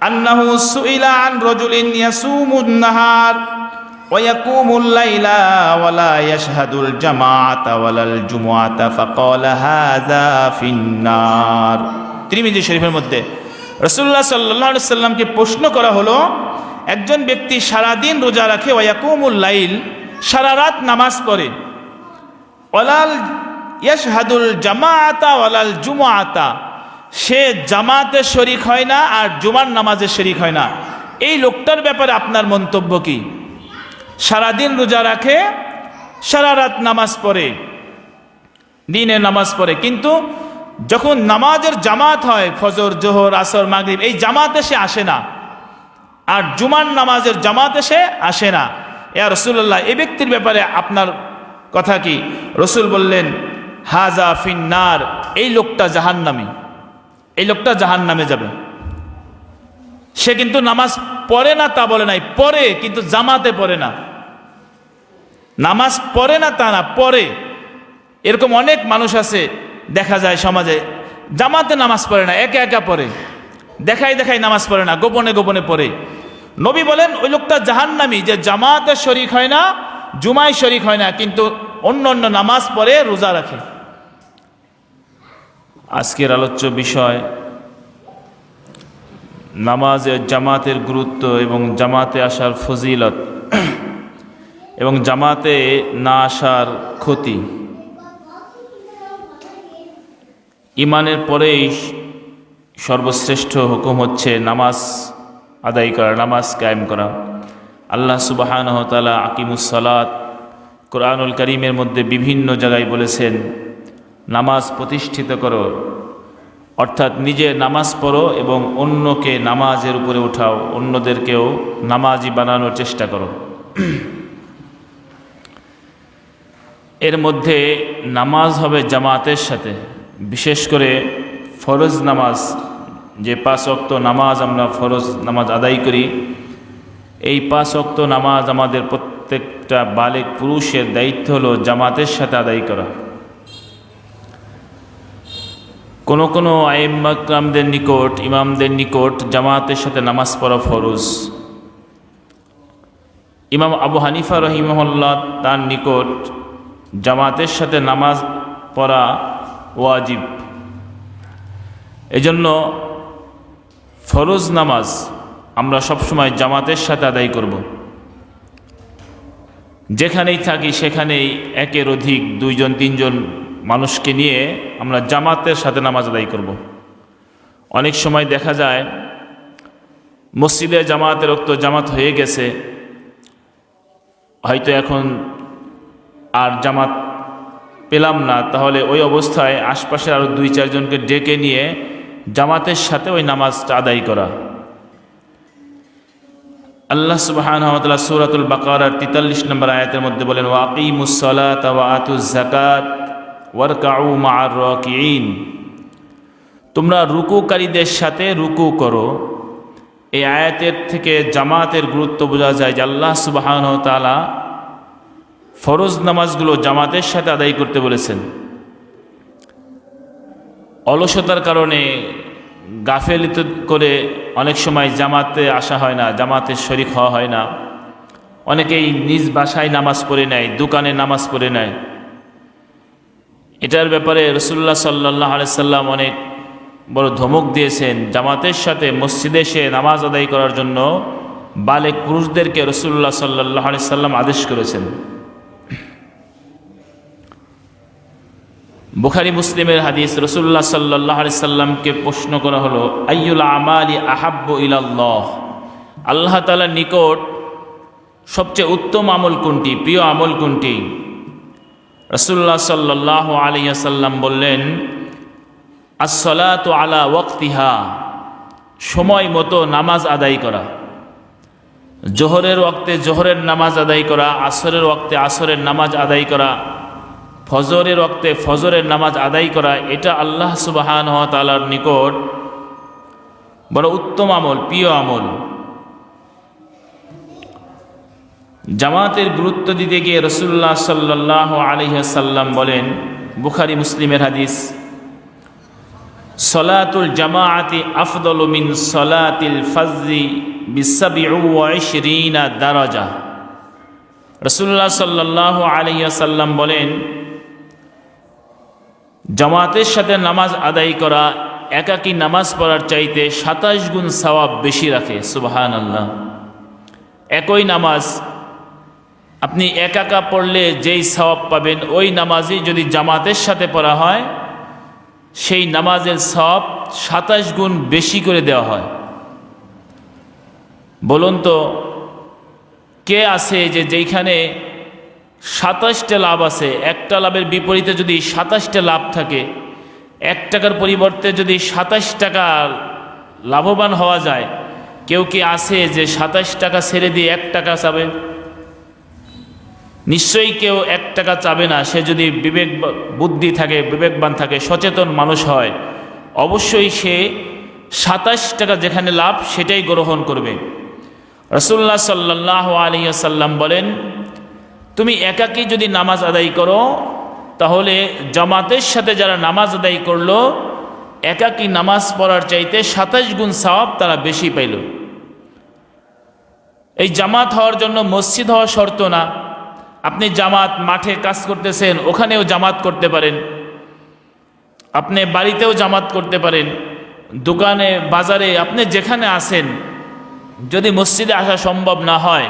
আন্নাহু সুইলা আন রাজুলিন ইয়াসুমুন নাহার ويقوم الليل ولا يشهد الجماعة ولا الجمعة فقال هذا في النار তিরমিজি শরীফের মধ্যে রসুল্লাহ সাল্লাহ সাল্লামকে প্রশ্ন করা হলো একজন ব্যক্তি সারাদিন রোজা রাখে ওয়াকুমুল লাইল সারা রাত নামাজ পড়ে ওলাল ইয়াশহাদুল জামাআতা ওয়ালাল জুমাআতা সে জামাতে শরিক হয় না আর জুমার নামাজে শরিক হয় না। এই লোকটার ব্যাপারে আপনার মন্তব্য কি? সারাদিন রোজা রাখে, সারা রাত নামাজ পড়ে, দিনে নামাজ পড়ে। কিন্তু যখন নামাজের জামাত হয়, ফজর, জোহর, আসর, মাগরিব, এই জামাতে সে আসে না। আর জুমার নামাজের জামাতে সে আসে না। ইয়া রসুল্লাহ এই ব্যক্তির ব্যাপারে আপনার কথা কি? রসুল বললেন, হাজা ফিন্নার এই লোকটা জাহান্নামী। এই লোকটা জাহান নামে যাবে। সে কিন্তু নামাজ পড়ে না তা বলে নাই, পড়ে, কিন্তু জামাতে পড়ে না। নামাজ পড়ে না তা না, পড়ে। এরকম অনেক মানুষ আছে, দেখা যায় সমাজে, জামাতে নামাজ পড়ে না, একা একা পড়ে। দেখাই দেখাই নামাজ পড়ে না, গোপনে গোপনে পড়ে। নবী বলেন, ওই লোকটা জাহান্নামি, যে জামাতে শরিক হয় না, জুমায় শরিক হয় না, কিন্তু অন্য অন্য নামাজ পড়ে, রোজা রাখে। আজকের আলোচ্য বিষয় নামাজের জামাতের গুরুত্ব এবং জামাতে আসার ফজিলত এবং জামাতে না আসার ক্ষতি। ইমানের পরেই সর্বশ্রেষ্ঠ হুকুম হচ্ছে নামাজ আদায় করা, নামাজ কায়েম করা। আল্লাহ সুবাহান তালা আকিমুসলাত কোরআনুল করিমের মধ্যে বিভিন্ন জায়গায় বলেছেন নামাজ প্রতিষ্ঠিত করো। অর্থাৎ নিজে নামাজ পড়ো এবং অন্যকে নামাজের উপরে উঠাও, অন্যদেরকেও নামাজি বানানোর চেষ্টা করো। এর মধ্যে নামাজ হবে জামাতের সাথে। বিশেষ করে ফরজ নামাজ, যে পাঁচ অক্ত নামাজ আমরা ফরজ নামাজ আদায় করি, এই পাঁচ অক্ত নামাজ আমাদের প্রত্যেকটা বালেক পুরুষের দায়িত্ব হলো জামাতের সাথে আদায় করা। কোনো কোনো আইমাকরামদের নিকট, ইমামদের নিকট জামাতের সাথে নামাজ পড়া ফরজ। ইমাম আবু হানিফা রহিমহল্লা তার নিকট জামাতের সাথে নামাজ পড়া ওয়াজিব। এজন্য ফরজ নামাজ আমরা সবসময় জামাতের সাথে আদায় করব। যেখানেই থাকি সেখানেই একের অধিক দুইজন, তিনজন মানুষকে নিয়ে আমরা জামাতের সাথে নামাজ আদায় করব। অনেক সময় দেখা যায়, মসজিদে জামাতের রক্ত জামাত হয়ে গেছে। হয়তো এখন আর জামাত পেলাম না। তাহলে ওই অবস্থায় আশপাশে আরও দুই চারজনকে ডেকে নিয়ে জামাতের সাথে ওই নামাজটা আদায় করা। আল্লাহ সুবাহান সুরাতুল বাকার তেতাল্লিশ নম্বর আয়াতের মধ্যে বলেন ওয়াকিমুসলাত ওয়াতুজ জাকাত ওয়ারকাউ মার রকিন তোমরা রুকুকারীদের সাথে রুকু করো। এই আয়াতের থেকে জামাতের গুরুত্ব বোঝা যায় যে আল্লাহ সুবাহান তালা ফরজ নামাজগুলো জামাতের সাথে আদায় করতে বলেছেন। অলসতার কারণে গাফেলিত করে অনেক সময় জামাতে আসা হয় না, জামাতে শরিক হওয়া হয় না। অনেকেই নিজ বাসায় নামাজ পড়ে নেয়, দোকানে নামাজ পড়ে নেয়। এটার ব্যাপারে রসুল্লাহ সাল্লাহ সাল্লাম অনেক বড় ধমক দিয়েছেন। জামাতের সাথে মসজিদে এসে নামাজ আদায় করার জন্য বালেক পুরুষদেরকে রসুল্লাহ সাল্লাহ সাল্লাম আদেশ করেছেন। বুখারি মুসলিমের হাদিস রসুল্লাহ সাল্লাহ সাল্লামকে প্রশ্ন করা হলো, আইয়ুল আমালি আহাব্ব ইলাল্লাহ? আল্লাহ তালার নিকট সবচেয়ে উত্তম আমল কোনটি? প্রিয় আমল কোনটি? রসুল্লাহ সাল্লাহ আলিয়াসাল্লাম বললেন আসলাত আলা ওয়াক্তিহা, সময় মতো নামাজ আদায় করা। জোহরের ওক্তে জোহরের নামাজ আদায় করা, আসরের ওক্তে আসরের নামাজ আদায় করা, ফজরের ওক্তে ফজরের নামাজ আদায় করা, এটা আল্লাহ সুবাহান তালার নিকট বড় উত্তম আমল, প্রিয় আমল। জামাতের গুরুত্ব দিতে গিয়ে রসুল্লাহ সাল্লাহ আলহ্লাম বলেন, বুখারি, মুসলিমের হাদিস, সলাতুল জামাআতি আফদল মিন সলাতিল ফাজি বিসাবিনা দারাজা। রসুল্লাহ সাল্লাহ আলিয়াসাল্লাম বলেন, জামাতের সাথে নামাজ আদায় করা, একাকী নামাজ পড়ার চাইতে সাতাশ গুণ সওয়াব বেশি রাখে। সুবাহান আল্লাহ একই নামাজ আপনি একাকা পড়লে যেই সওয়াব পাবেন, ওই নামাজই যদি জামাতের সাথে পড়া হয়, সেই নামাজের সব সাতাশ গুণ বেশি করে দেওয়া হয়। বলুন তো, কে আছে যে যেইখানে সাতাশটা লাভ আছে? একটা লাভের বিপরীতে যদি সাতাশটা লাভ থাকে, এক টাকার পরিবর্তে যদি সাতাশ টাকা লাভবান হওয়া যায়, কেউ কি আছে যে সাতাশ টাকা ছেড়ে দিয়ে এক টাকা চাবে? নিশ্চয়ই কেউ এক টাকা চাবে না। সে যদি বিবেক বুদ্ধি থাকে, বিবেকবান থাকে, সচেতন মানুষ হয়, অবশ্যই সে সাতাশ টাকা যেখানে লাভ, সেটাই গ্রহণ করবে। রসুল্লাহ সাল্লাহ আলিয়াল্লাম বলেন, তুমি একাকী যদি নামাজ আদায় করো, তাহলে জামাতের সাথে যারা নামাজ আদায় করল, একাকী নামাজ পড়ার চাইতে সাতাশ গুণ সওয়াব তারা বেশি পাইল। এই জামাত হওয়ার জন্য মসজিদ হওয়া শর্ত না। আপনি জামাত মাঠে কাজ করতেছেন, ওখানেও জামাত করতে পারেন। আপনি বাড়িতেও জামাত করতে পারেন, দোকানে, বাজারে, আপনি যেখানে আসেন যদি মসজিদে আসা সম্ভব না হয়,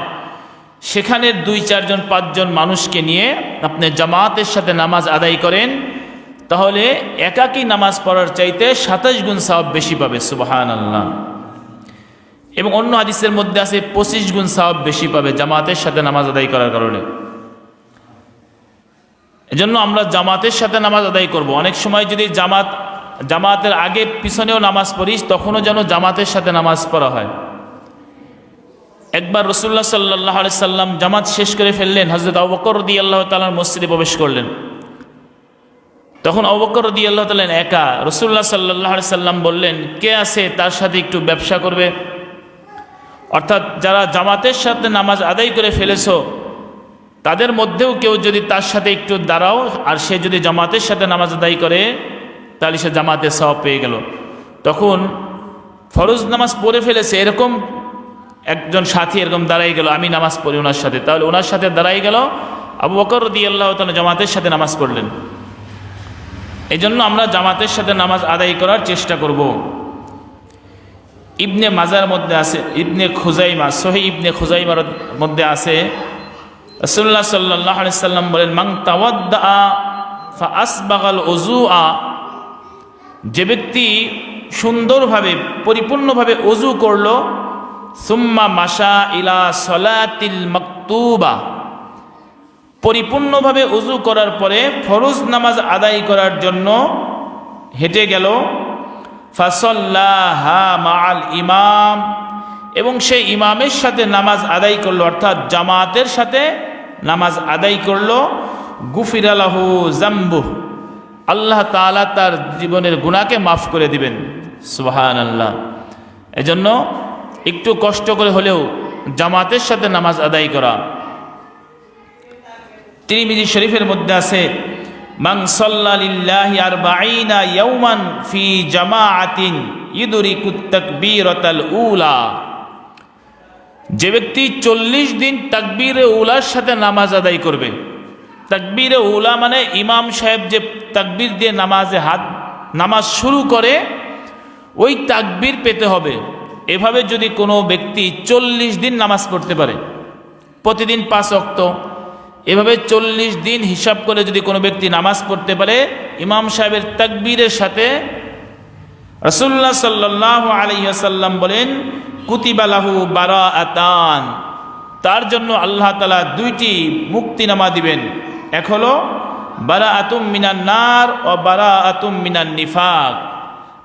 সেখানে দুই, চারজন, পাঁচজন মানুষকে নিয়ে আপনি জামাতের সাথে নামাজ আদায় করেন, তাহলে একাকী নামাজ পড়ার চাইতে সাতাশ গুণ সাহাব বেশি পাবে সুবাহান আল্লাহ এবং অন্য হাদিসের মধ্যে আছে, পঁচিশ গুণ সাহাব বেশি পাবে জামাতের সাথে নামাজ আদায় করার কারণে। এজন্য আমরা জামাতের সাথে নামাজ আদায় করব। অনেক সময় যদি জামাত, জামাতের আগে পিছনেও নামাজ পড়িস, তখনও যেন জামাতের সাথে নামাজ পড়া হয়। একবার রসুল্লাহ সাল্লাহ সাল্লাম জামাত শেষ করে ফেললেন হজরত অবকর দি আল্লাহ তালার মসজিদে প্রবেশ করলেন। তখন অবকর দি আল্লাহ তালেন একা রসুল্লাহ সাল্লাহ সাল্লাম বললেন, কে আছে তার সাথে একটু ব্যবসা করবে? অর্থাৎ যারা জামাতের সাথে নামাজ আদায় করে ফেলেছ তাদের মধ্যেও কেউ যদি তার সাথে একটু দাঁড়াও, আর সে যদি জামাতের সাথে নামাজ আদায় করে, তাহলে সে জামাতের সব পেয়ে গেল। তখন ফরজ নামাজ পড়ে ফেলেছে, এরকম একজন সাথী এরকম দাঁড়াই গেল, আমি নামাজ পড়ি ওনার সাথে। তাহলে ওনার সাথে দাঁড়াই গেল, আবু বকর দি আল্লাহ জামাতের সাথে নামাজ পড়লেন। এই জন্য আমরা জামাতের সাথে নামাজ আদায় করার চেষ্টা করব। ইবনে মাজার মধ্যে আছে, ইবনে খুজাইমা, সহি ইবনে খুজাইমার মধ্যে আছে রসুল্লাহ সাল্লাহ সাল্লাম বলেন মাং আসবাগাল অজু আ যে ব্যক্তি সুন্দরভাবে, পরিপূর্ণভাবে অজু করল, সুম্মা মাসা ইলা সলাতিল মকতুবা। পরিপূর্ণভাবে উজু করার পরে ফরজ নামাজ আদায় করার জন্য হেঁটে গেল। ফাসল্লাহা মাল ইমাম। এবং সে ইমামের সাথে নামাজ আদায় করল, অর্থাৎ জামাতের সাথে নামাজ আদায় করল। গুফির আলাহু জাম্বু আল্লাহ তালা তার জীবনের গুণাকে মাফ করে দিবেন। সুবাহান আল্লাহ এজন্য একটু কষ্ট করে হলেও জামাতের সাথে নামাজ আদায় করা। তিরিমিজি শরীফের মধ্যে আছে মাং সাল্লাল্লাহি আরবাঈনা ইয়াওমান ফি জামাআতিন ইদরিকু তাকবীরাতাল উলা। যে ব্যক্তি চল্লিশ দিন তাকবীরে উলার সাথে নামাজ আদায় করবে। তাকবীরে উলা মানে ইমাম সাহেব যে তাকবীর দিয়ে নামাজে হাত, নামাজ শুরু করে, ওই তাকবীর পেতে হবে। এভাবে যদি কোনো ব্যক্তি চল্লিশ দিন নামাজ পড়তে পারে, প্রতিদিন পাঁচ অক্ত এভাবে চল্লিশ দিন হিসাব করে যদি কোনো ব্যক্তি নামাজ পড়তে পারে, ইমাম সাহেবের তাকবীরের সাথে রসুল্লাহ সাল্লাহ আলহিহাসাল্লাম বলেন কুতিবালাহু বারা আতান তার জন্য আল্লাহ তালা দুইটি মুক্তিনামা দিবেন। এক হলো বারা আতুম মিনান নার ও বারা আতুম মিনান নিফাক।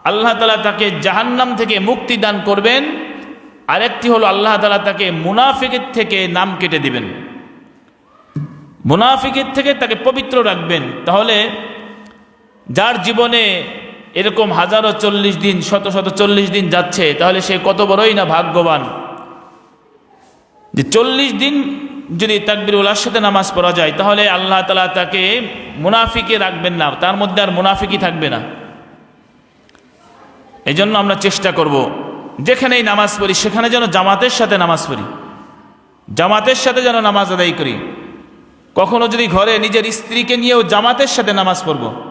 আল্লাহ তালা তাকে জাহান্নাম থেকে মুক্তি দান করবেন। আরেকটি হলো, আল্লাহ তালা তাকে মুনাফিকের থেকে নাম কেটে দিবেন। মুনাফিকের থেকে তাকে পবিত্র রাখবেন। তাহলে, যার জীবনে এরকম হাজারো চল্লিশ দিন, শত শত চল্লিশ দিন যাচ্ছে, তাহলে সে কত বড়ই না ভাগ্যবান? যে চল্লিশ দিন যদি তাকবির উল্লার সাথে নামাজ পড়া যায়, তাহলে আল্লাহ তালা তাকে মুনাফিকে রাখবেন না, তার মধ্যে আর মুনাফিকই থাকবে না। এই জন্য আমরা চেষ্টা করব, যেখানেই নামাজ পড়ি, সেখানে যেন জামাতের সাথে নামাজ পড়ি। জামাতের সাথে যেন নামাজ আদায় করি। কখনো যদি ঘরে নিজের স্ত্রীকে নিয়েও জামাতের সাথে নামাজ পড়ব।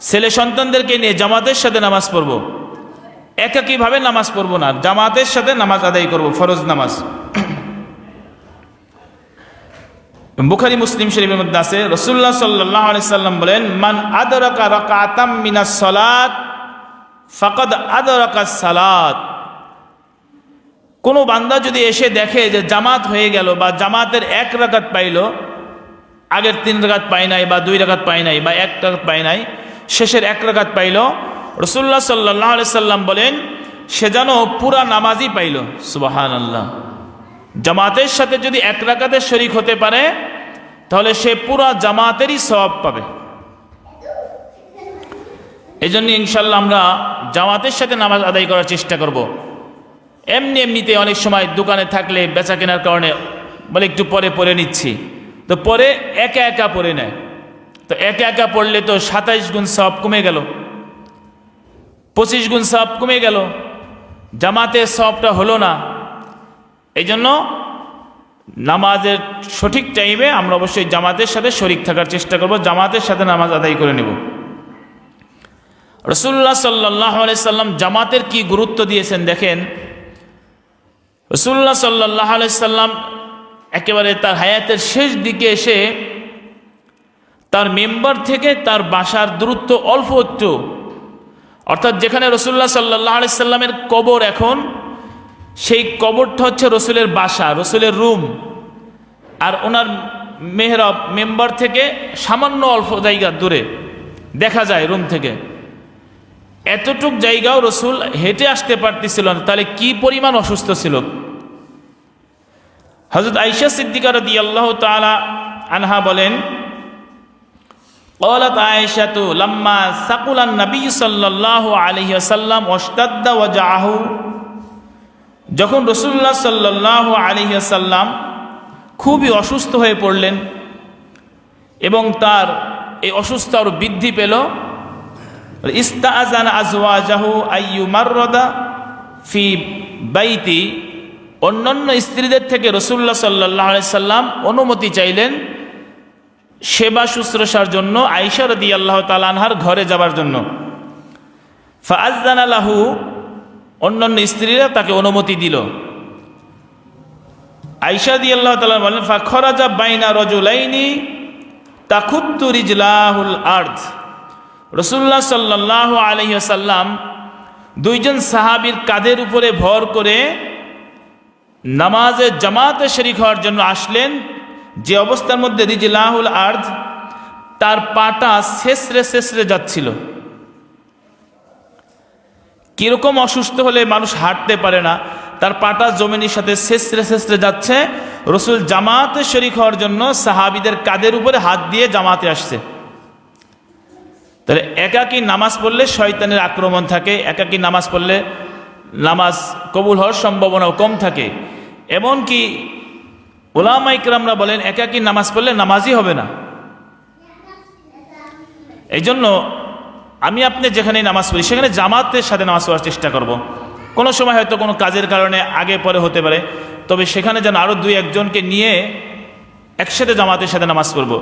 ছেলে সন্তানদেরকে নিয়ে জামাতের সাথে নামাজ পড়ব। একাকীভাবে নামাজ পড়ব না, জামাতের সাথে নামাজ আদায় করব, ফরজ নামাজ। বুখারি, মুসলিম শরীফের মধ্যে আছে রসুল্লাহ সাল্লাহ সাল্লাম বলেন, মান আদরকা রকাতাম মিনা সলাত, ফাকাদ আদরকা সালাত। কোনো বান্দা যদি এসে দেখে যে জামাত হয়ে গেল বা জামাতের এক রাকাত পাইল, আগের তিন রাকাত পাই নাই বা দুই রাকাত পাই নাই বা এক রাকাত পাই নাই শেষের এক রাকাত পাইল। রসুল্লাহ সাল্লাহ সাল্লাম বলেন, সে যেন পুরা নামাজই পাইল। সুবাহান আল্লাহ জামাতের সাথে যদি এক রাকাতের শরিক হতে পারে, তাহলে সে পুরা জামাতেরই সবাব পাবে। এই জন্য ইনশাল্লাহ আমরা জামাতের সাথে নামাজ আদায় করার চেষ্টা করব। এমনি এমনিতে অনেক সময় দোকানে থাকলে বেচা কেনার কারণে বলে একটু পরে পরে নিচ্ছি। তো পরে একা একা পরে নেয়। তো একা একা পড়লে তো সাতাইশ গুণ সব কমে গেল। পঁচিশ গুণ সব কমে গেল। জামাতে সবটা হলো না। এই জন্য নামাজের সঠিক টাইমে আমরা অবশ্যই জামাতের সাথে শরিক থাকার চেষ্টা করব। জামাতের সাথে নামাজ আদায় করে নেব। রসুল্লাহ সাল্লাহ সাল্লাম জামাতের কি গুরুত্ব দিয়েছেন দেখেন। রসুল্লাহ সাল্লাহ সাল্লাম একেবারে তার হায়াতের শেষ দিকে এসে তার মেম্বার থেকে তার বাসার দূরত্ব অল্প একটু। অর্থাৎ যেখানে রসুল্লাহ সাল্লাহ সাল্লামের কবর এখন, সেই কবরটা হচ্ছে রসুলের বাসা, রসুলের রুম। আর ওনার মেহরব, মেম্বার থেকে সামান্য অল্প জায়গা দূরে, দেখা যায় রুম থেকে। এতটুক জায়গাও রসুল হেঁটে আসতে পারতেছিল না, তাহলে কি পরিমাণ অসুস্থ ছিল? হজরত আইসা সিদ্দিকা রদি আল্লাহ তালা আনহা বলেন قالت عائشة لما ثقل النبي صلى الله عليه وسلم واشتد وجعه যখন রসুল্লাহ সাল্লাহ আলহিয়াসাল্লাম খুবই অসুস্থ হয়ে পড়লেন এবং তার এই অসুস্থ আরও বৃদ্ধি পেল ইস্তাজান আজওয়াজাহু আইয়ু মাররদা ফি বাইতি অন্যান্য স্ত্রীদের থেকে রসুল্লাহ সাল্লাহ সাল্লাম অনুমতি চাইলেন সেবা শুশ্রূষার জন্য আইসা রদি আল্লাহ তালানহার ঘরে যাবার জন্য। ফাজান আলাহু অন্যান্য স্ত্রীরা তাকে অনুমতি দিল। আইসা দি আল্লাহ তালা বলেন ফাখরাজা বাইনা রজুলাইনি তাকুত্তু রিজলাহুল আর্থ রসুল্লাহ সাল্লাহ আলহিসাল্লাম দুইজন সাহাবির কাঁধের উপরে ভর করে নামাজে জামাতে শরিক হওয়ার জন্য আসলেন। যে অবস্থার মধ্যে রিজলাহুল আর্থ তার পাটা শেষরে শেষরে যাচ্ছিল। কীরকম অসুস্থ হলে মানুষ হাঁটতে পারে না, তার পাটা জমিনের সাথে শেষরে শেষরে যাচ্ছে। রসুল জামাতে শরিক হওয়ার জন্য সাহাবিদের কাদের উপরে হাত দিয়ে জামাতে আসছে। তাহলে একাকি নামাজ পড়লে শয়তানের আক্রমণ থাকে, একাকি নামাজ পড়লে নামাজ কবুল হওয়ার সম্ভাবনাও কম থাকে। এমনকি ওলামা ইকরামরা বলেন, একাকি নামাজ পড়লে নামাজই হবে না। এই জন্য আমি আপনি যেখানে নামাজ পড়ি, সেখানে জামাতের সাথে নামাজ পড়ার চেষ্টা করব। কোনো সময় হয়তো কোনো কাজের কারণে আগে পরে হতে পারে, তবে সেখানে যেন আরও দুই একজনকে নিয়ে একসাথে জামাতের সাথে নামাজ পড়ব।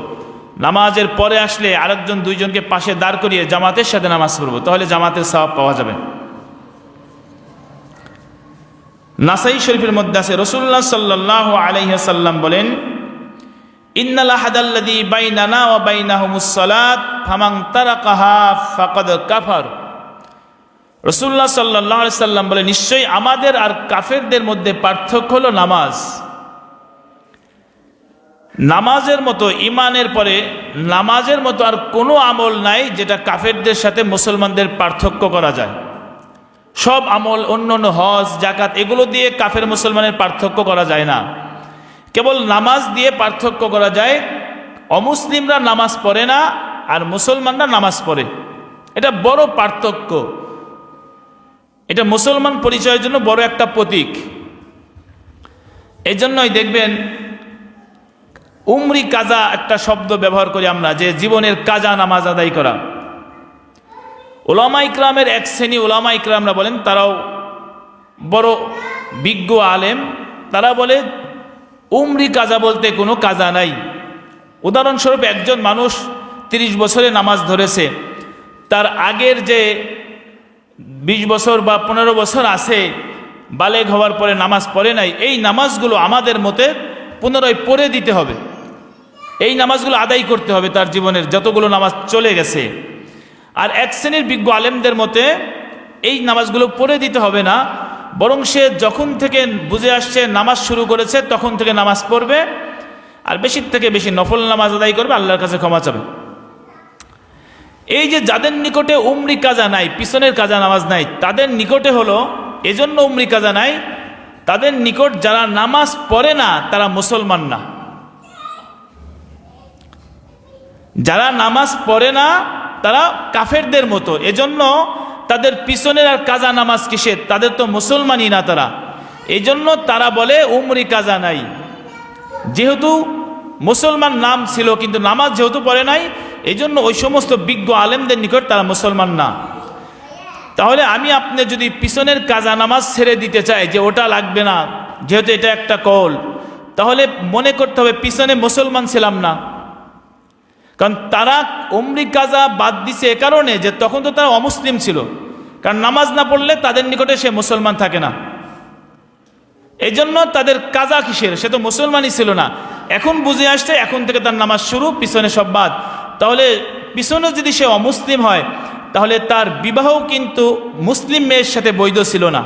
নামাজের পরে আসলে আরেকজন দুইজনকে পাশে দাঁড় করিয়ে জামাতের সাথে নামাজ পড়ব, তাহলে জামাতের স্বভাব পাওয়া যাবে। নাসাই শরীফের মধ্যে আছে রসুল্লাহ সাল্লাহ আলাইসাল্লাম বলেন ইন্নালাহাদাল্লাদি বাইনানা ফামাং কাফার। রসুল্লাহ সাল্লাহ সাল্লাম বলে নিশ্চয়ই আমাদের আর কাফেরদের মধ্যে পার্থক্য হলো নামাজ। নামাজের মতো ইমানের পরে নামাজের মতো আর কোনো আমল নাই যেটা কাফেরদের সাথে মুসলমানদের পার্থক্য করা যায়। সব আমল অন্য অন্য হজ জাকাত এগুলো দিয়ে কাফের মুসলমানের পার্থক্য করা যায় না। কেবল নামাজ দিয়ে পার্থক্য করা যায়, অমুসলিমরা নামাজ পড়ে না আর মুসলমানরা নামাজ পড়ে। এটা বড় পার্থক্য। এটা মুসলমান পরিচয়ের জন্য বড় একটা প্রতীক। এই জন্যই দেখবেন, উমরি কাজা একটা শব্দ ব্যবহার করি আমরা, যে জীবনের কাজা নামাজ আদায় করা। ওলামা ইকরামের এক শ্রেণি ওলামা ইকরামরা বলেন, তারাও বড় বিজ্ঞ আলেম। তারা বলে, উমরি কাজা বলতে কোনো কাজা নাই। উদাহরণস্বরূপ একজন মানুষ তিরিশ বছরে নামাজ ধরেছে। তার আগের যে বিশ বছর বা পনেরো বছর আছে, বালেগ হওয়ার পরে নামাজ পড়ে নাই, এই নামাজগুলো আমাদের মতে পুনরায় পড়ে দিতে হবে। এই নামাজগুলো আদায় করতে হবে তার জীবনের যতগুলো নামাজ চলে গেছে। আর এক শ্রেণির বিজ্ঞ আলেমদের মতে, এই নামাজগুলো পড়ে দিতে হবে না, বরং সে যখন থেকে বুঝে আসছে নামাজ শুরু করেছে, তখন থেকে নামাজ পড়বে, আর বেশি থেকে বেশি নফল নামাজ আদায় করবে, আল্লাহর কাছে ক্ষমা চাবে। এই যে যাদের নিকটে উমরি কাজা নাই, পিছনের কাজা নামাজ নাই, তাদের নিকটে হলো, এজন্য উমরি কাজা নাই, তাদের নিকট যারা নামাজ পড়ে না, তারা মুসলমান না। যারা নামাজ পড়ে না তারা কাফেরদের মতো। এজন্য তাদের পিছনের আর কাজা নামাজ কিসের? তাদের তো মুসলমানই না তারা। এই জন্য তারা বলে, উমরি কাজা নাই। যেহেতু মুসলমান নাম ছিল, কিন্তু নামাজ যেহেতু পড়ে নাই এই জন্য ওই সমস্ত বিজ্ঞ আলেমদের নিকট তারা মুসলমান না। তাহলে আমি আপনি যদি পিছনের কাজা নামাজ ছেড়ে দিতে চাই যে ওটা লাগবে না, যেহেতু এটা একটা কল তাহলে মনে করতে হবে পিছনে মুসলমান ছিলাম না। কারণ তারা অমরি কাজা বাদ দিছে এ কারণে যে তখন তো তারা অমুসলিম ছিল। কারণ নামাজ না পড়লে তাদের নিকটে সে মুসলমান থাকে না। এই জন্য তাদের কাজা কিসের? সে তো মুসলমানই ছিল না। এখন বুঝে আসছে এখন থেকে তার নামাজ শুরু, পিছনে সব বাদ। তাহলে পিছনে যদি সে অমুসলিম হয়, তাহলে তার বিবাহ কিন্তু মুসলিম মেয়ের সাথে বৈধ ছিল না।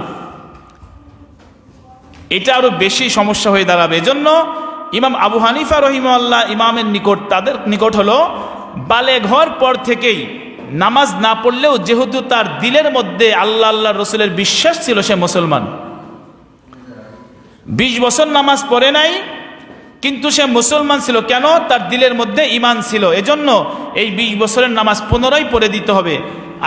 এটা আরও বেশি সমস্যা হয়ে দাঁড়াবে। এজন্য ইমাম আবু হানিফা রহিমাল্লাহ ইমামের নিকট, তাদের নিকট হলো, বালে ঘর পর থেকেই নামাজ না পড়লেও যেহেতু তার দিলের মধ্যে আল্লাহ আল্লাহ রসুলের বিশ্বাস ছিল সে মুসলমান। বিশ বছর নামাজ পড়ে নাই, কিন্তু সে মুসলমান ছিল। কেন? তার দিলের মধ্যে ইমান ছিল। এজন্য এই বিশ বছরের নামাজ পুনরায় পড়ে দিতে হবে।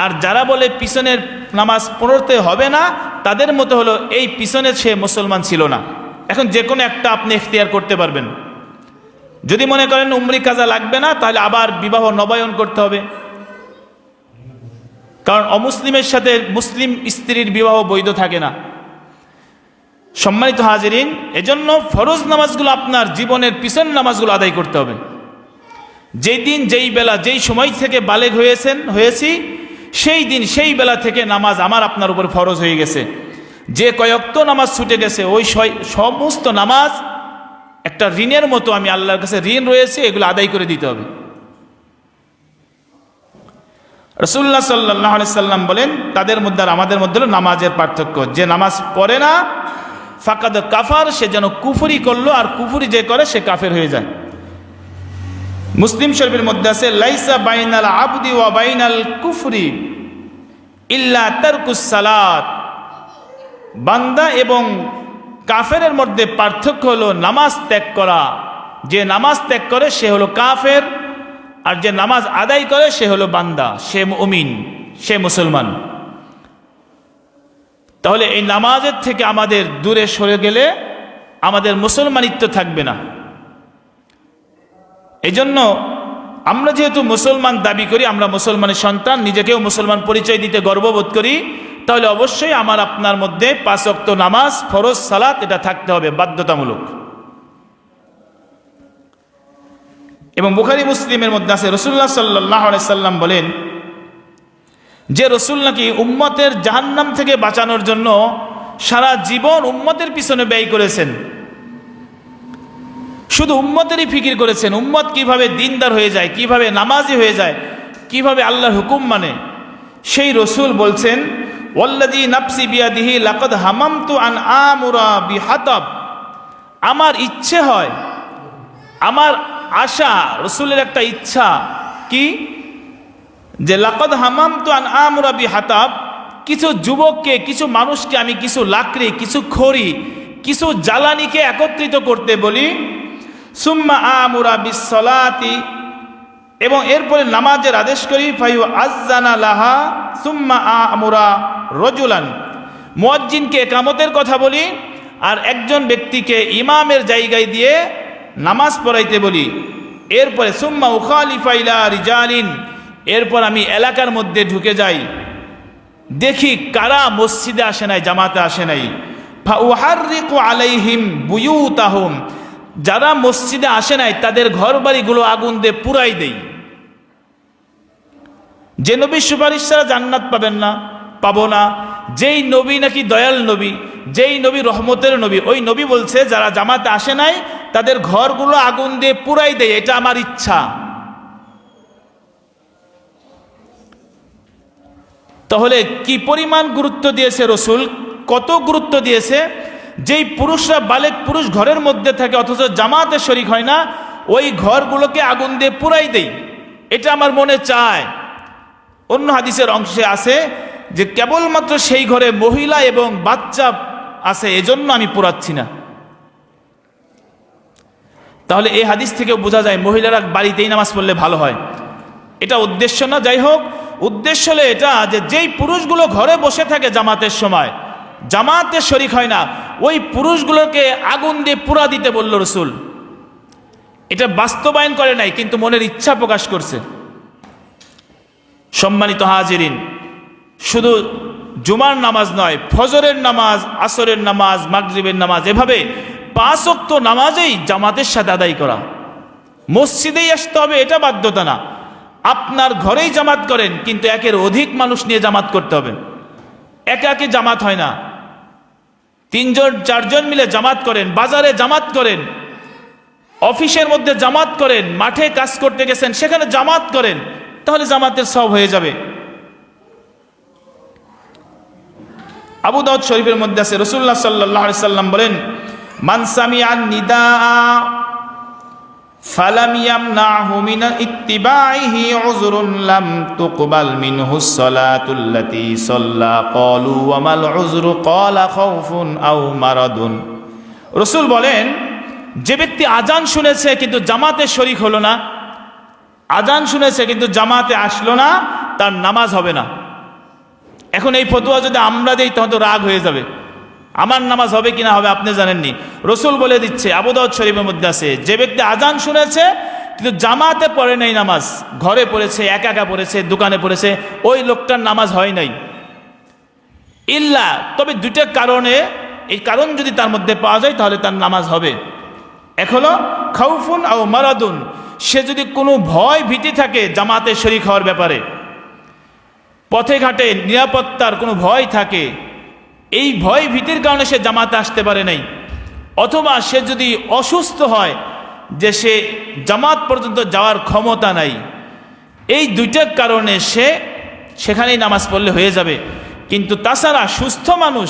আর যারা বলে পিছনের নামাজ পড়তে হবে না, তাদের মতো হলো এই পিছনে সে মুসলমান ছিল না। এখন যে কোনো একটা আপনি এখতিয়ার করতে পারবেন। যদি মনে করেন উমরি কাজা লাগবে না, তাহলে আবার বিবাহ নবায়ন করতে হবে। কারণ অমুসলিমের সাথে মুসলিম স্ত্রীর বিবাহ বৈধ থাকে না। সম্মানিত হাজিরিন, এজন্য ফরজ নামাজগুলো আপনার জীবনের পিছন নামাজগুলো আদায় করতে হবে। যেই দিন, যেই বেলা, যেই সময় থেকে বালেগ হয়েছেন, হয়েছি, সেই দিন, সেই বেলা থেকে নামাজ আমার আপনার উপর ফরজ হয়ে গেছে। যে কয়েকত নামাজ ছুটে গেছে, ওই সমস্ত নামাজ একটা ঋণের মতো আমি আল্লাহর কাছে ঋণ রয়েছে, এগুলো আদায় করে দিতে হবে। রসুল্লাহ সাল্লাহ সাল্লাম বলেন, তাদের মধ্যে আর আমাদের মধ্যে নামাজের পার্থক্য। যে নামাজ পড়ে না, ফাকাদ কাফার, সে যেন কুফুরি করল, আর কুফুরি যে করে, সে কাফের হয়ে যায়। মুসলিম শরীফের মধ্যে আছে, লাইসা বাইনাল আবদি ওয়া বাইনাল কুফরি ইল্লা তারকুস সালাত। বান্দা এবং কাফেরের মধ্যে পার্থক্য হলো নামাজ ত্যাগ করা। যে নামাজ ত্যাগ করে, সে হলো কাফের, আর যে নামাজ আদায় করে, সে হলো বান্দা, সে অমিন সে মুসলমান। তাহলে এই নামাজের থেকে আমাদের দূরে সরে গেলে আমাদের মুসলমানিত্ব থাকবে না। এই জন্য আমরা যেহেতু মুসলমান দাবি করি, আমরা মুসলমানের সন্তান, নিজেকেও মুসলমান পরিচয় দিতে গর্ববোধ করি তাহলে অবশ্যই আমার আপনার মধ্যে পাঁচ নামাজ, ফরজ, সালাত এটা থাকতে হবে, বাধ্যতামূলক। এবং বুখারি, মুসলিমের মধ্যে আছে রসুল্লাহ সাল্লাহ সাল্লাম বলেন, যে রসুল নাকি উম্মতের জাহান্নাম থেকে বাঁচানোর জন্য সারা জীবন উম্মতের পিছনে ব্যয় করেছেন। শুধু উম্মতেরই ফিকির করেছেন, উম্মত কীভাবে দিনদার হয়ে যায়, কীভাবে নামাজি হয়ে যায়, কীভাবে আল্লাহর হুকুম মানে সেই রসুল বলছেন ওল্লাদি নাফসি বিয়াদিহি লাকদ হামামতু আন আমুরা বিহাতাব। আমার ইচ্ছে হয়, আমার আশা, রসুলের একটা ইচ্ছা কি? যে লাকদ হামাম তো আন আমরা বি হাতাব কিছু যুবককে, কিছু মানুষকে আমি কিছু লাকড়ি, কিছু খড়ি, কিছু জ্বালানিকে একত্রিত করতে বলি, সুম্মা আমুরা বিসলাতি এবং এরপরে নামাজের আদেশ করি ফাইউ আজানা লাহা, সুম্মা আমুরা রজুলান। মুয়াজ্জিনকে একামতের কথা বলি আর একজন ব্যক্তিকে ইমামের জায়গায় দিয়ে নামাজ পড়াইতে বলি। এরপরে, সুম্মা উখালিফাইলা রিজালিন। এরপর আমি এলাকার মধ্যে ঢুকে যাই। দেখি কারা মসজিদে আসে নাই, জামাতে আসে নাই। আলাইহিম বুয়ুতাহুম। যারা মসজিদে আসে নাই, তাদের ঘর বাড়িগুলো আগুন দিয়ে পুরাই দেই। যে নবীর সুপারিশ ছাড়া জান্নাত পাবেন না। পাবো না। যেই নবী নাকি দয়াল নবী, যেই নবী রহমতের নবী, ওই নবী বলছে, যারা জামাতে আসে নাই, তাদের ঘরগুলো আগুন দিয়ে পুরাই দেয়, এটা আমার ইচ্ছা। তাহলে কি পরিমাণ গুরুত্ব দিয়েছে রসুল? কত গুরুত্ব দিয়েছে? যেই পুরুষরা বালেক পুরুষ ঘরের মধ্যে থাকে, অথচ জামাতে শরিক হয় না, ওই ঘরগুলোকে আগুন দিয়ে পুরাই দেই এটা আমার মনে চায়। অন্য হাদিসের অংশে আছে যে কেবলমাত্র সেই ঘরে মহিলা এবং বাচ্চা আছে, এজন্য আমি পোড়াচ্ছি না। তাহলে এই হাদিস থেকেও বোঝা যায়, মহিলারা বাড়িতেই নামাজ পড়লে ভালো হয়। এটা উদ্দেশ্য না, যাই হোক, উদ্দেশ্য হলো এটা যে যেই পুরুষগুলো ঘরে বসে থাকে জামাতের সময়, জামাতে শরিক হয় না, ওই পুরুষগুলোকে আগুন দিয়ে পুরা দিতে বলল রসুল। এটা বাস্তবায়ন করে নাই, কিন্তু মনের ইচ্ছা প্রকাশ করছে। সম্মানিত হাজিরিন শুধু জুমার নামাজ নয়, ফজরের নামাজ, আসরের নামাজ, মাগরিবের নামাজ, এভাবে পাঁচ অক্ত নামাজেই জামাতের সাথে আদায় করা। মসজিদেই আসতে হবে, এটা বাধ্যতা না। আপনার ঘরেই জামাত করেন, কিন্তু একের অধিক মানুষ নিয়ে জামাত করতে হবে। একে একে জামাত হয় না। তিনজন, চারজন মিলে জামাত করেন, বাজারে জামাত করেন, অফিসের মধ্যে জামাত করেন, মাঠে কাজ করতে গেছেন, সেখানে জামাত করেন, তাহলে জামাতের সব হয়ে যাবে। আবু দাউদ শরীফের মধ্যে আছে রসুল্লাহ সাল্লাহ সাল্লাম বলেন মানসামিয়ান নিদা ফালাম ইয়ামনাহু মিন ইত্তিবাইহি উযরুন লাম তুকবাল মিনহু সালাতুল্লাতী সাল্লা ক্বালু ওয়া মাল উযরু ক্বালা খাউফুন আও মারাদুন রাসূল বলেন, যে ব্যক্তি আজান শুনেছে কিন্তু জামাতে শরিক হলো না আজান শুনেছে কিন্তু জামাতে আসলো না, তার নামাজ হবে না এখন এই ফতুয়া যদি আমরা দিই, তখন রাগ হয়ে যাবে। আমার নামাজ হবে কিনা হবে আপনি জানেননি। রসুল বলে দিচ্ছে আবুদাউদ শরীফের মধ্যে আছে, যে ব্যক্তি আজান শুনেছে, কিন্তু জামাতে পড়ে নাই নামাজ, ঘরে পড়েছে, একা একা পড়েছে, দোকানে পড়েছে, ওই লোকটার নামাজ হয় নাই। ইল্লা, তবে দুইটা কারণে, এই কারণ যদি তার মধ্যে পাওয়া যায়, তাহলে তার নামাজ হবে। এক হলো, খাউফুন আও মারাদুন, সে যদি কোনো ভয় ভীতি থাকে, জামাতে শরিক হওয়ার ব্যাপারে পথে ঘাটে নিরাপত্তার কোনো ভয় থাকে, এই ভয় ভীতির কারণে সে জামাতে আসতে পারে নাই। অথবা সে যদি অসুস্থ হয়, যে সে জামাত পর্যন্ত যাওয়ার ক্ষমতা নাই। এই দুইটার কারণে সে সেখানেই নামাজ পড়লে হয়ে যাবে। কিন্তু তাছাড়া সুস্থ মানুষ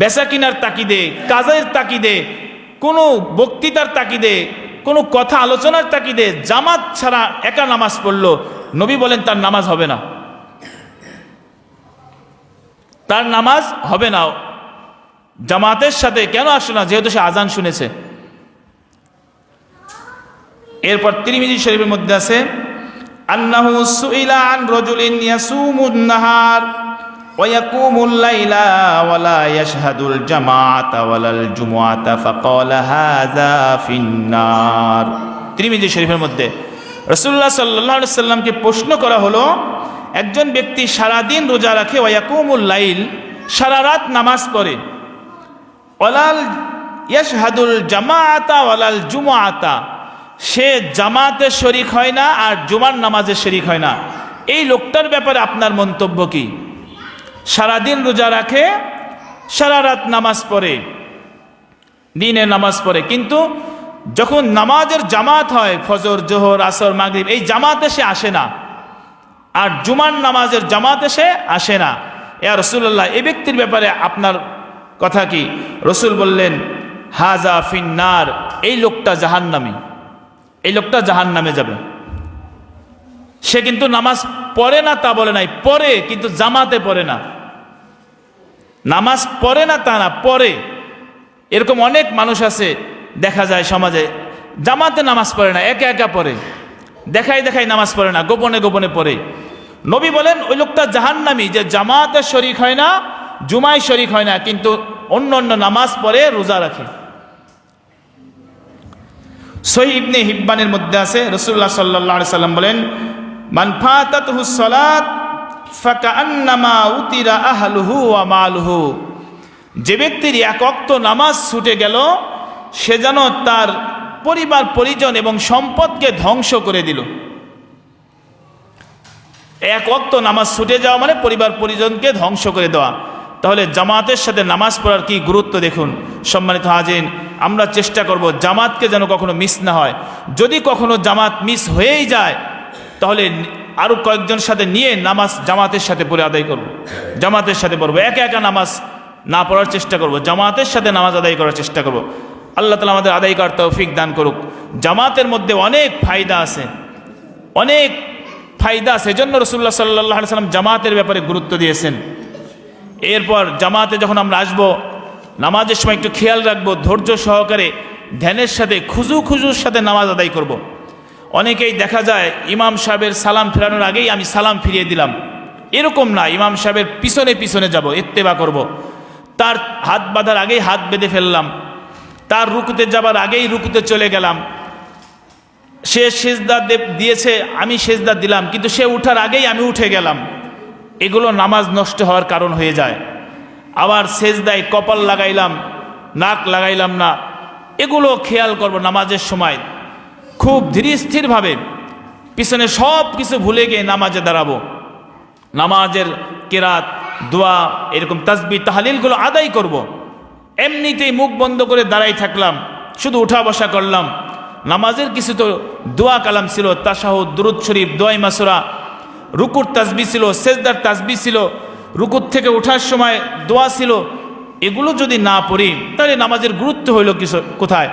বেচা কিনার তাকিদে, কাজের তাকিদে, কোনো বক্তৃতার তাকিদে, কোনো কথা আলোচনার তাকিদে জামাত ছাড়া একা নামাজ পড়ল, নবী বলেন তার নামাজ হবে না। তার নামাজ হবে না। জামাতের সাথে কেন আসলো না? যেহেতু সে আজান শুনেছে। এরপর তিরিমিজি শরীফের মধ্যে আছে, আন্নাহু সুইলা আন রাজুলিন ইয়াসুমুন নাহার ইয়াকুমুল লাইলা ওয়া লা ইয়াশহাদুল জামাআতা ওয়ালাল জুমুআতা ফাকালা হাযা ফিন্নার তিরিমিজি শরীফের মধ্যে রাসূলুল্লাহ সাল্লাল্লাহু আলাইহি সাল্লামকে প্রশ্ন করা হলো একজন ব্যক্তি সারাদিন রোজা রাখে ওয়াকুমুল লাইল, সারা রাত নামাজ পড়ে। ওলাল ইয়াশহাদুল জামাআতা ওয়ালাল জুমআতা। সে জামাতে শরিক হয় না আর জুমার নামাজে শরিক হয় না। এই লোকটার ব্যাপারে আপনার মন্তব্য কি? সারাদিন রোজা রাখে, সারা রাত নামাজ পড়ে, দিনে নামাজ পড়ে। কিন্তু যখন নামাজের জামাত হয়, ফজর, জোহর, আসর, মাগরিব, এই জামাতে সে আসে না। আর জুমার নামাজের জামাতে সে আসে না। এয়া রসুল্লাহ এই ব্যক্তির ব্যাপারে আপনার কথা কি? রসুল বললেন, হাজা ফিন্নার, এই লোকটা জাহান্নামি। এই লোকটা জাহান নামে যাবে। সে কিন্তু নামাজ পড়ে না তা বলে নাই। পরে কিন্তু জামাতে পড়ে না। নামাজ পড়ে না তা না, পড়ে। এরকম অনেক মানুষ আছে, দেখা যায় সমাজে। জামাতে নামাজ পড়ে না, একা একা পড়ে। দেখাই দেখাই নামাজ পড়ে না, গোপনে গোপনে পড়ে। নবী বলেন, ওই লোকটা জাহান্নামি, যে জামাতে শরিক হয় না, জুমায় শরিক হয় না, কিন্তু অন্য অন্য নামাজ পড়ে, রোজা রাখে। ইবনে হিব্বানের মধ্যে আছে রসুল্লাহ সাল্লাহ সাল্লাম বলেন মানফাতাত হুসলাত উতিরা যে ব্যক্তির এক অক্ত নামাজ ছুটে গেল, সে যেন তার পরিবার, পরিজন এবং সম্পদকে ধ্বংস করে দিল। এক অক্ত নামাজ ছুটে যাওয়া মানে পরিবার, পরিজনকে ধ্বংস করে দেওয়া। তাহলে জামাতের সাথে নামাজ পড়ার কি গুরুত্ব দেখুন? সম্মানিত হাজিন আমরা চেষ্টা করব জামাতকে যেন কখনো মিস না হয়। যদি কখনো জামাত মিস হয়েই যায়, তাহলে আরও কয়েকজনের সাথে নিয়ে নামাজ জামাতের সাথে পড়ে আদায় করব। জামাতের সাথে পড়ব। একা একা নামাজ না পড়ার চেষ্টা করব। জামাতের সাথে নামাজ আদায় করার চেষ্টা করব। আল্লাহ তালা আমাদের আদায় করার তৌফিক দান করুক। জামাতের মধ্যে অনেক ফায়দা আছে। অনেক ফায়দা সেজন্য রসুল্লাহ সাল্লাহ সাল্লাম জামাতের ব্যাপারে গুরুত্ব দিয়েছেন। এরপর জামাতে যখন আমরা আসব, নামাজের সময় একটু খেয়াল রাখব, ধৈর্য সহকারে ধ্যানের সাথে, খুজু খুজুর সাথে নামাজ আদায় করব। অনেকেই দেখা যায় ইমাম সাহেবের সালাম ফেরানোর আগেই আমি সালাম ফিরিয়ে দিলাম। এরকম না, ইমাম সাহেবের পিছনে পিছনে যাব, ইত্তেবা করব। তার হাত বাঁধার আগেই হাত বেঁধে ফেললাম। তার রুকুতে যাবার আগেই রুকুতে চলে গেলাম। সে সেজদা দিয়েছে, আমি সেজদা দিলাম, কিন্তু সে উঠার আগেই আমি উঠে গেলাম। এগুলো নামাজ নষ্ট হওয়ার কারণ হয়ে যায়। আবার সেজদায় কপাল লাগাইলাম, নাক লাগাইলাম না। এগুলো খেয়াল করব নামাজের সময়। খুব ধীর স্থিরভাবে পিছনে সব কিছু ভুলে গিয়ে নামাজে দাঁড়াবো। নামাজের কেরাত, দোয়া, এরকম তাসবি, তাহালিলগুলো আদায় করব। এমনিতেই মুখ বন্ধ করে দাঁড়াই থাকলাম, শুধু উঠা বসা করলাম। নামাজের কিছু তো দোয়া কালাম ছিল তাসাহ দুরুদ শরীফ, দোয়াই মাসুরা, রুকুর তাসবি ছিল, সেজদার তাসবি ছিল, রুকুর থেকে ওঠার সময় দোয়া ছিল। এগুলো যদি না পড়ি, তাহলে নামাজের গুরুত্ব হইল কিছু কোথায়?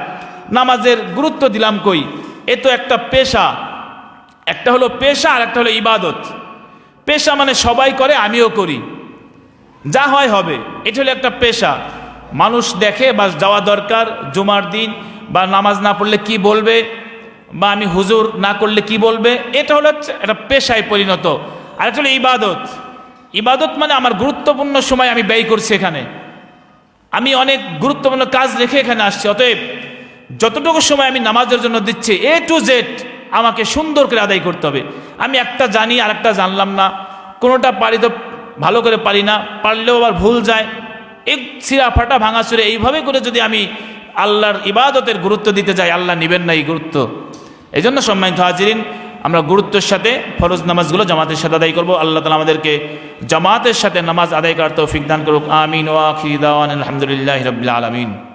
নামাজের গুরুত্ব দিলাম কই? এ তো একটা পেশা। একটা হলো পেশা, আর একটা হলো ইবাদত। পেশা মানে সবাই করে, আমিও করি। যা হয় হবে, এটা হলো একটা পেশা। মানুষ দেখে বা যাওয়া দরকার, জুমার দিন, বা নামাজ না পড়লে কি বলবে, বা আমি হুজুর না করলে কি বলবে, এটা হলো একটা পেশায় পরিণত। আর একটা হলো ইবাদত। ইবাদত মানে আমার গুরুত্বপূর্ণ সময় আমি ব্যয় করছি এখানে। আমি অনেক গুরুত্বপূর্ণ কাজ রেখে এখানে আসছি, অতএব যতটুকু সময় আমি নামাজের জন্য দিচ্ছি এ টু জেড আমাকে সুন্দর করে আদায় করতে হবে। আমি একটা জানি আর একটা জানলাম না। কোনোটা পারি তো ভালো করে পারি না, পারলেও আবার ভুল যায়। এই ছিঁড়া ফাটা ভাঙা ভাঙাচুরে এইভাবে করে যদি আমি আল্লাহর ইবাদতের গুরুত্ব দিতে যাই, আল্লাহ নেবেন না এই গুরুত্ব। এই জন্য সম্মানিত হাজিরিন, আমরা গুরুত্বের সাথে ফরজ নামাজগুলো জামাতের সাথে আদায় করব। আল্লাহ তালা আমাদেরকে জামাতের সাথে নামাজ আদায় করার তৌফিক দান করুক। আমিন ওয়াখিদান আলহামদুলিল্লাহ রবিল্লা আলমিন।